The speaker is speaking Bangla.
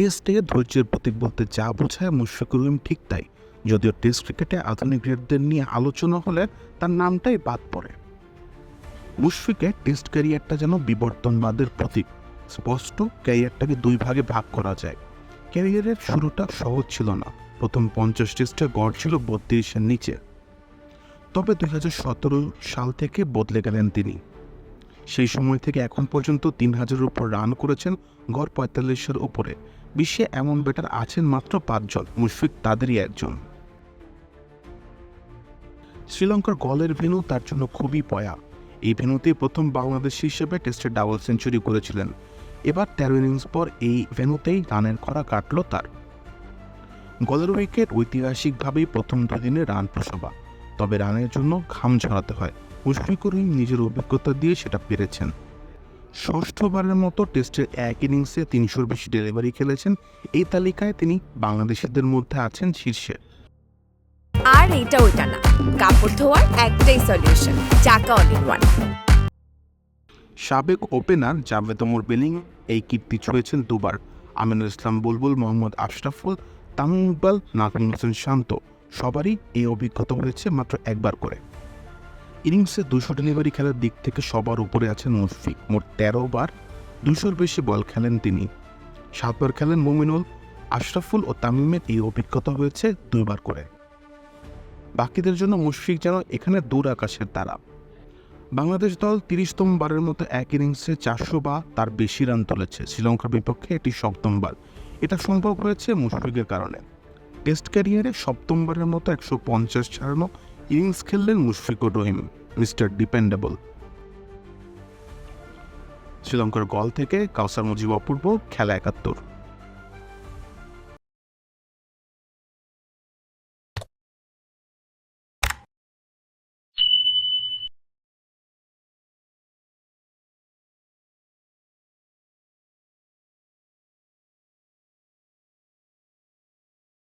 টেস্টে ধৈর্যের প্রতীক বলতে যা বোঝায় মুশফিকুর রহিম ঠিক তাই। যদিও টেস্ট ক্রিকেটে আধুনিক গ্রেডদের নিয়ে আলোচনা হলে তার নামটাই বাদ পড়ে। মুশফিকের টেস্ট ক্যারিয়ারটা যেন বিবর্তনবাদের প্রতীক। স্পষ্ট ক্যারিয়ারটাকে দুই ভাগে ভাগ করা যায়। ক্যারিয়ারের শুরুটা সহজ ছিল না। প্রথম পঞ্চাশ টেস্টে গড় ছিল বত্রিশের নিচে। তবে দুই হাজার সতেরো সাল থেকে বদলে গেলেন তিনি। সেই সময় থেকে এখন পর্যন্ত তিন হাজারের উপর রান করেছেন গড় পঁয়তাল্লিশের উপরে। বিশ্বে এমন ব্যাটার আছেন মাত্র পাঁচজন, মুশফিক তাদেরই একজন। শ্রীলঙ্কার গলের ভেনু তার জন্য খুবই পয়া। এই ভেনুতে প্রথম বাংলাদেশি হিসেবে টেস্টে ডাবল সেঞ্চুরি করেছিলেন। এবার তেরো ইনিংস পর এই ভেনুতেই রানের খরা কাটল তার। গলের উইকেট ঐতিহাসিকভাবেই প্রথম দুদিনে রান প্রসবা তবে রানের জন্য ঘাম ঝরাতে হয়। মুশফিকুর রহিম নিজের অভিজ্ঞতা দিয়ে সেটা পেরেছেন। ষষ্ঠবারের মতো টেস্টের এক ইনিংসে তিনশোর বেশি ডেলিভারি খেলেছেন। এই তালিকায় তিনি বাংলাদেশিদের মধ্যে আছেন শীর্ষে। আর এটা না। কাপড় ধোয়ার একটাই সলিউশন চাকা অল ইন ওয়ান সাবেক ওপেনার জাভেদ ওমর বিলিং এই কীর্তি ছুঁয়েছেন দুবার। আমিনুল ইসলাম বুলবুল মোহাম্মদ আশরাফুল তামিম ইকবাল নাজমুল হোসেন শান্ত। সবারই এই অভিজ্ঞতা হয়েছে মাত্র একবার করে। ইনিংসে দুশো ডেলিভারি খেলার দিক থেকে সবার উপরে আছেন মুশফিক। মোট তেরো বার দুশোর বেশি বল খেলেন তিনি। সাতবার খেলেন মুমিনুল, আশরাফুল ও তামিমের এই অভিজ্ঞতা হয়েছে দুইবার করে। বাকিদের জন্য মুশফিক যেন এখানে দূর আকাশের তারা। বাংলাদেশ দল তিরিশতম বারের মতো এক ইনিংসে চারশো বা তার বেশি রান তুলেছে। শ্রীলঙ্কার বিপক্ষে এটি সপ্তমবার এটা সম্ভব হয়েছে মুশফিকের কারণে। টেস্ট ক্যারিয়ারে সপ্তমবারের মতো একশো পঞ্চাশ ছাড়ানো ইনিংস খেললেন মুশফিকুর রহিম, মিস্টার ডিপেন্ডেবল। শ্রীলঙ্কার গল থেকে কাউসার মুজিব অপূর্ব, খেলা একাত্তর।